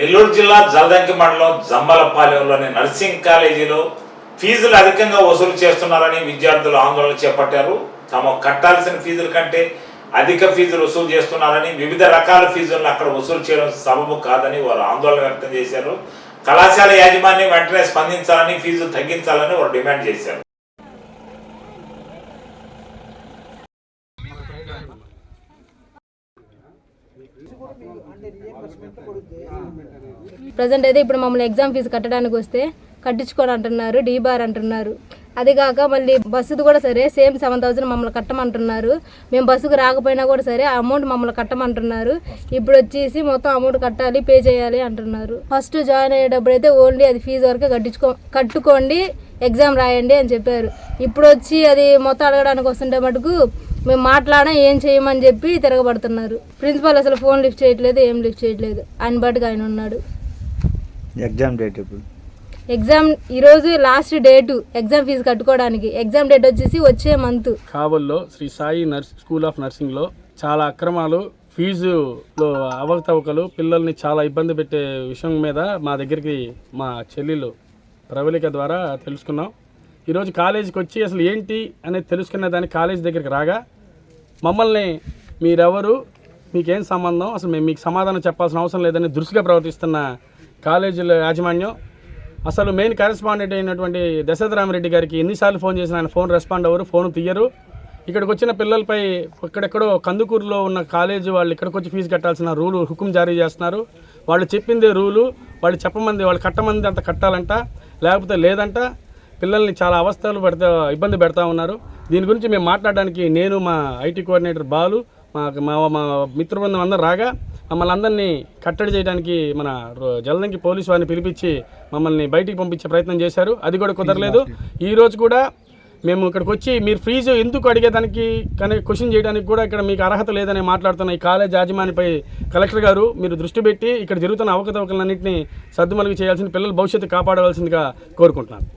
నెల్లూరు జిల్లా జలదంకి మండలం జమ్మలపాలెంలోని నర్సింగ్ కాలేజీలో ఫీజులు అధికంగా వసూలు చేస్తున్నారని విద్యార్థులు ఆందోళన చేపట్టారు. తాము కట్టాల్సిన ఫీజుల కంటే అధిక ఫీజులు వసూలు చేస్తున్నారని వివిధ రకాల ఫీజులను అక్కడ వసూలు చేయడం సబబు కాదని వారు ఆందోళన వ్యక్తం చేశారు. కళాశాల యాజమాన్యం వెంటనే స్పందించాలని ఫీజులు తగ్గించాలని వారు డిమాండ్ చేశారు. ప్రజెంట్ అయితే ఇప్పుడు మమ్మల్ని ఎగ్జామ్ ఫీజు కట్టడానికి వస్తే కట్టించుకోని అంటున్నారు డీ బార్ అంటున్నారు. అది కాక మళ్ళీ బస్సుది కూడా సరే సేమ్ సెవెన్ థౌసండ్ మమ్మల్ని కట్టమంటున్నారు. మేము బస్సుకు రాకపోయినా కూడా సరే అమౌంట్ మమ్మల్ని కట్టమంటున్నారు. ఇప్పుడు వచ్చేసి మొత్తం అమౌంట్ కట్టాలి పే చేయాలి అంటున్నారు. ఫస్ట్ జాయిన్ అయ్యేటప్పుడు అయితే ఓన్లీ అది ఫీజు వరకు కట్టించుకో కట్టుకోండి ఎగ్జామ్ రాయండి అని చెప్పారు. ఇప్పుడు వచ్చి అది మొత్తం అడగడానికి వస్తుంటే మటుకు మేము మాట్లాడడం ఏం చేయమని చెప్పి తిరగబడుతున్నారు. ప్రిన్సిపాల్ అసలు ఫోన్ లిఫ్ట్ చేయట్లేదు ఏం లిఫ్ట్ చేయట్లేదు. ఆయన బట్టుకు ఆయన ఉన్నాడు. ఎగ్జామ్ డేట్ ఇప్పుడు ఎగ్జామ్ ఈరోజు లాస్ట్ డేటు ఎగ్జామ్ ఫీజు కట్టుకోవడానికి. ఎగ్జామ్ డేట్ వచ్చేసి వచ్చే మంత్. కావల్లో Sri Sai nurse school of నర్సింగ్లో చాలా అక్రమాలు ఫీజులో అవకతవకలు పిల్లల్ని చాలా ఇబ్బంది పెట్టే విషయం మీద మా దగ్గరికి మా చెల్లెలు ప్రవళిక ద్వారా తెలుసుకున్నాం. ఈరోజు కాలేజీకి వచ్చి అసలు ఏంటి అనేది తెలుసుకునే దానికి కాలేజీ దగ్గరికి రాగా మమ్మల్ని మీరెవరు? మీకేం సంబంధం? అసలు మేము మీకు సమాధానం చెప్పాల్సిన అవసరం లేదని దురుసుగా ప్రవర్తిస్తున్న కాలేజీల యాజమాన్యం అసలు మెయిన్ కరెస్పాండెంట్ అయినటువంటి దశరథరామరెడ్డి గారికి ఎన్నిసార్లు ఫోన్ చేసిన ఆయన ఫోన్ రెస్పాండ్ అవ్వరు ఫోన్ తీయరు. ఇక్కడికి వచ్చిన పిల్లలపై ఇక్కడెక్కడో కందుకూరులో ఉన్న కాలేజీ వాళ్ళు ఇక్కడికి వచ్చి ఫీజు కట్టాల్సిన రూలు హుకుం జారీ చేస్తున్నారు. వాళ్ళు చెప్పిందే రూలు వాళ్ళు చెప్పమంది వాళ్ళు కట్టమంది అంత కట్టాలంట లేకపోతే లేదంట. పిల్లల్ని చాలా అవస్థలు పెడతా ఇబ్బంది పెడతా ఉన్నారు. దీని గురించి మేము మాట్లాడడానికి నేను మా ఐటీ కోఆర్డినేటర్ బాలు మా మా మా మిత్ర బృందం అందరూ రాగా మమ్మల్ని అందరినీ కట్టడి చేయడానికి మన జలదంకి పోలీసు వారిని పిలిపించి మమ్మల్ని బయటికి పంపించే ప్రయత్నం చేశారు. అది కూడా కుదరలేదు. ఈ రోజు కూడా మేము ఇక్కడికి వచ్చి మీరు ఫీజు ఎందుకు అడిగేదానికి కానీ క్వశ్చన్ చేయడానికి కూడా ఇక్కడ మీకు అర్హత లేదని మాట్లాడుతున్న ఈ కాలేజ్ యాజమానిపై కలెక్టర్ గారు మీరు దృష్టి పెట్టి ఇక్కడ జరుగుతున్న అవకతవకలన్నింటినీ సర్దుమలుగు చేయాల్సిన పిల్లల భవిష్యత్తు కాపాడవలసిందిగా కోరుకుంటున్నాను.